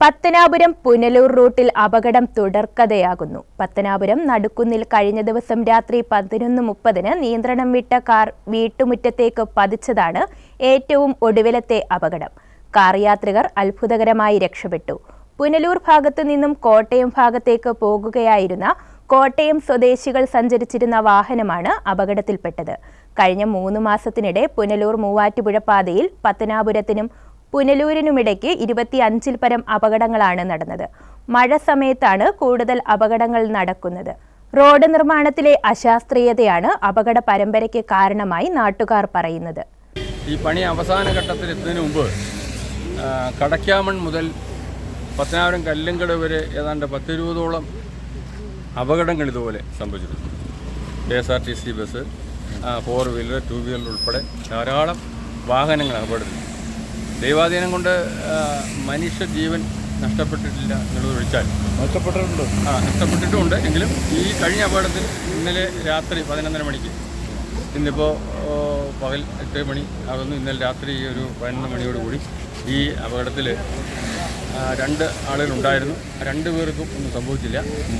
പത്തനാപുരം പുനലൂർ റൂട്ടിൽ അപകടം തുടർക്കഥയാകുന്നു. പത്തനാപുരം നടുക്കുന്നിൽ കഴിഞ്ഞ ദിവസം രാത്രി പതിനൊന്ന് മുപ്പതിന് നിയന്ത്രണം വിട്ട കാർ വീട്ടുമുറ്റത്തേക്ക് പതിച്ചതാണ് ഏറ്റവും ഒടുവിലത്തെ അപകടം. കാർ യാത്രികർ അത്ഭുതകരമായി രക്ഷപ്പെട്ടു. പുനലൂർ ഭാഗത്തു നിന്നും കോട്ടയം ഭാഗത്തേക്ക് പോകുകയായിരുന്ന കോട്ടയം സ്വദേശികൾ സഞ്ചരിച്ചിരുന്ന വാഹനമാണ് അപകടത്തിൽപ്പെട്ടത്. കഴിഞ്ഞ മൂന്ന് മാസത്തിനിടെ പുനലൂർ മൂവാറ്റുപുഴ പാതയിൽ പത്തനാപുരത്തിനും പുനലൂരിനുമിടയ്ക്ക് ഇരുപത്തിയഞ്ചിൽ പരം അപകടങ്ങളാണ് നടന്നത്. മഴ സമയത്താണ് കൂടുതൽ അപകടങ്ങൾ നടക്കുന്നത്. റോഡ് നിർമ്മാണത്തിലെ അശാസ്ത്രീയതയാണ് അപകട പരമ്പരയ്ക്ക് കാരണമായി നാട്ടുകാർ പറയുന്നത്. ഈ പണി അവസാന ഘട്ടത്തിൽ എത്തുന്നതിന് മുമ്പ് കടക്കാമൺ മുതൽ പത്തനാപുരം കല്ലുങ്കട് വരെ ഏതാണ്ട് പത്തിരുപതോളം അപകടങ്ങൾ ഇതുപോലെ സംഭവിച്ചിട്ടുണ്ട്. K S R T C bus four wheeler two wheeler ഉൾപ്പെടെ ധാരാളം വാഹനങ്ങൾ അപകടത്തിൽ ദൈവാധീനം കൊണ്ട് മനുഷ്യ ജീവൻ നഷ്ടപ്പെട്ടിട്ടില്ല എന്നുള്ളത് ഒഴിച്ചാൽ. നഷ്ടപ്പെട്ടിട്ടുണ്ട്. ആ നഷ്ടപ്പെട്ടിട്ടുമുണ്ട്. എങ്കിലും ഈ കഴിഞ്ഞ അപകടത്തിൽ ഇന്നലെ രാത്രി പതിനൊന്നര മണിക്ക് ഇന്നിപ്പോൾ പകൽ എട്ട് മണി അതൊന്നും ഇന്നലെ രാത്രി ഒരു പതിനൊന്ന് മണിയോടുകൂടി ഈ അപകടത്തിൽ രണ്ട് ആളുകളുണ്ടായിരുന്നു ആ രണ്ട് പേർക്കും ഒന്നും സംഭവിച്ചില്ല.